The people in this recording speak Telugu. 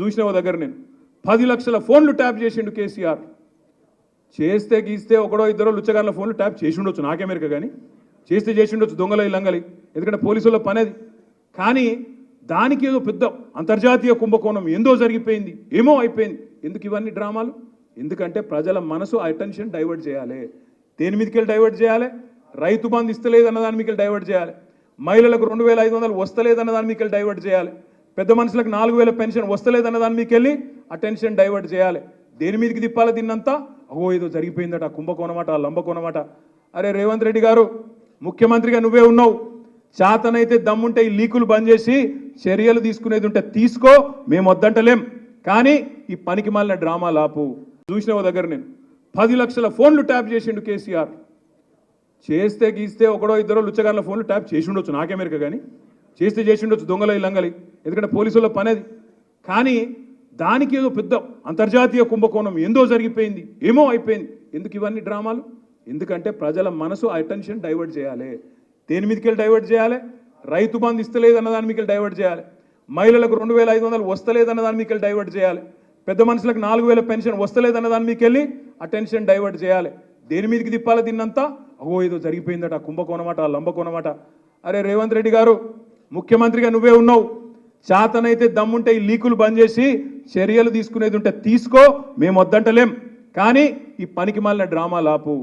చూసిన దగ్గర నేను? పది లక్షల ఫోన్లు ట్యాప్ చేసిండు కేసీఆర్. చేస్తే గీస్తే ఒకడో ఇద్దరు లుచ్చగాళ్ళ ఫోన్లు ట్యాప్ చేసి ఉండొచ్చు నాకేమెరక కానీ చేస్తే చేసి ఉండొచ్చు దొంగల లంగలి ఎందుకంటే పోలీసుల పని అది కానీ దానికి ఏదో పెద్ద అంతర్జాతీయ కుంభకోణం ఏందో జరిగిపోయింది. ఏమో అయిపోయింది. ఎందుకు ఇవన్నీ డ్రామాలు? ఎందుకంటే ప్రజల మనసు అటెన్షన్ డైవర్ట్ చేయాలి. దేని మీదకి వెళ్ళి డైవర్ట్ చేయాలి? రైతు బంధు ఇస్తలేదన్న దాని మీకు డైవర్ట్ చేయాలి. మహిళలకు రెండు వేల ఐదు వందలు వస్తలేదన్న దాని మీకు డైవర్ట్ చేయాలి. పెద్ద మనుషులకు నాలుగు వేల పెన్షన్ వస్తలేదన్న దాని మీకు వెళ్ళి అటెన్షన్ డైవర్ట్ చేయాలి. దేని మీదకి తిప్పాలి దీన్నంతా? అగో ఏదో జరిగిపోయిందట కుంభకోణమాట లంబకోణమాట. అరే రేవంత్ రెడ్డి గారు ముఖ్యమంత్రిగా నువ్వే ఉన్నావు. చేతనైతే దమ్ముంటే ఈ లీకులు బంద్ చేసి చర్యలు తీసుకునేది ఉంటే తీసుకో మేము వద్దంటలేం. కానీ ఈ పనికి మాలిన డ్రామా లాపు. చూసిన దగ్గర నేను? పది లక్షల ఫోన్లు ట్యాప్ చేసిండు కేసీఆర్. చేస్తే గీస్తే ఒకడో ఇద్దరో లుచ్చగాళ్ళ ఫోన్లు ట్యాప్ చేసి ఉండొచ్చు నాకేమెరక కానీ చేస్తే చేసి ఉండొచ్చు దొంగల లంగలి. ఎందుకంటే పోలీసుల పని అది కానీ దానికి ఏదో పెద్ద అంతర్జాతీయ కుంభకోణం ఏందో జరిగిపోయింది ఏమో అయిపోయింది. ఎందుకు ఇవన్నీ డ్రామాలు? ఎందుకంటే ప్రజల మనసు అటెన్షన్ డైవర్ట్ చేయాలి. దేని మీదకి డైవర్ట్ చేయాలి? రైతు బంధు ఇస్తలేదన్న దాని మీకు డైవర్ట్ చేయాలి. మహిళలకు రెండు వేల ఐదు వందలు వస్తలేదన్న దాని మీకు డైవర్ట్ చేయాలి. పెద్ద మనుషులకు నాలుగు వేల పెన్షన్ వస్తలేదన్న దాని మీకు వెళ్ళి అటెన్షన్ డైవర్ట్ చేయాలి. దేని మీదకి తిప్పాలి దీన్నంతా? అగో ఏదో జరిగిపోయిందట కుంభకోణమాట లంబకోణమాట. అరే రేవంత్ రెడ్డి గారు ముఖ్యమంత్రిగా నువ్వే ఉన్నావు. చేతనైతే దమ్ముంటే ఈ లీకులు బంద్ చేసి చర్యలు తీసుకునేది ఉంటే తీసుకో మేము వద్దంటలేం కానీ ఈ పనికి మాలిన డ్రామా లాపు.